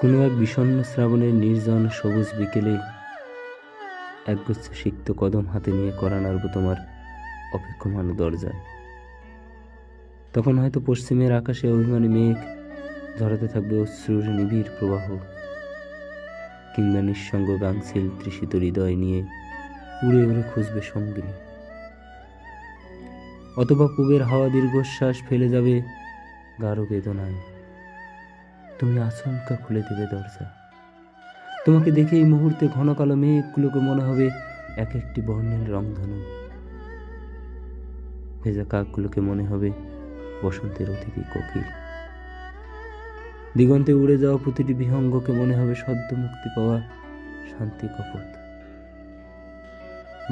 কোনো এক বিষণ্ণ শ্রাবণের নির্জন সবুজ বিকেলে একগুচ্ছ সিক্ত কদম হাতে নিয়ে করা নাড়ব তোমার অপেক্ষমান দরজায়। তখন হয়তো পশ্চিমের আকাশে অভিমানী মেঘ ঝরাতে থাকবে অশ্রুর নিবিড় প্রবাহ, কিংবা নিঃসঙ্গ গাংছিল তৃষিত হৃদয় নিয়ে উড়ে উড়ে খুঁজবে সঙ্গিনী। অথবা পুবের হাওয়া দীর্ঘশ্বাস ফেলে যাবে গাঢ় বেদনায়। তুমি আচমকা খুলে দেবে দরজা। তোমাকে দেখে এই মুহূর্তে ঘন কালো মেঘগুলোকে মনে হবে এক একটি বর্ণের রংধনু। ভেজা কাকগুলোকে মনে হবে বসন্তের অতিথি কোকিল। দিগন্তে উড়ে যাওয়া প্রতিটি বিহঙ্গকে মনে হবে সদ্য মুক্তি পাওয়া শান্তি কপট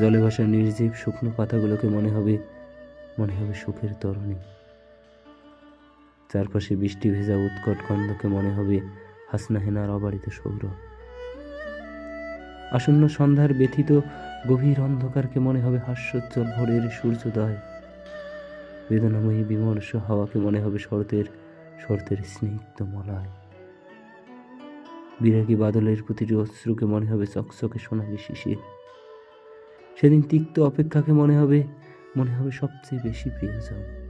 জলে ভাসা নির্জীব শুকনো পাতাগুলোকে মনে হবে মনে হবে সুখের তরণী। চারপাশে বৃষ্টি ভেজা উৎকট গন্ধকে মনে হবে হাসনা হেনার অবারিত সৌরভ আসন্ন সন্ধ্যার ব্যথিত গভীর অন্ধকারকে মনে হবে হাস্যোজ্জ্বল ভোরের সূর্যোদয়। বেদনাময়ী বিমর্ষ হাওয়াকে মনে হবে শরতের শরতের স্নিগ্ধ মলায়। বিরাগী বাদলের প্রতিটি অশ্রুকে মনে হবে চকচকে সোনালি শিশির। সেদিন তিক্ত অপেক্ষাকে মনে হবে মনে হবে সবচেয়ে বেশি প্রিয়জন।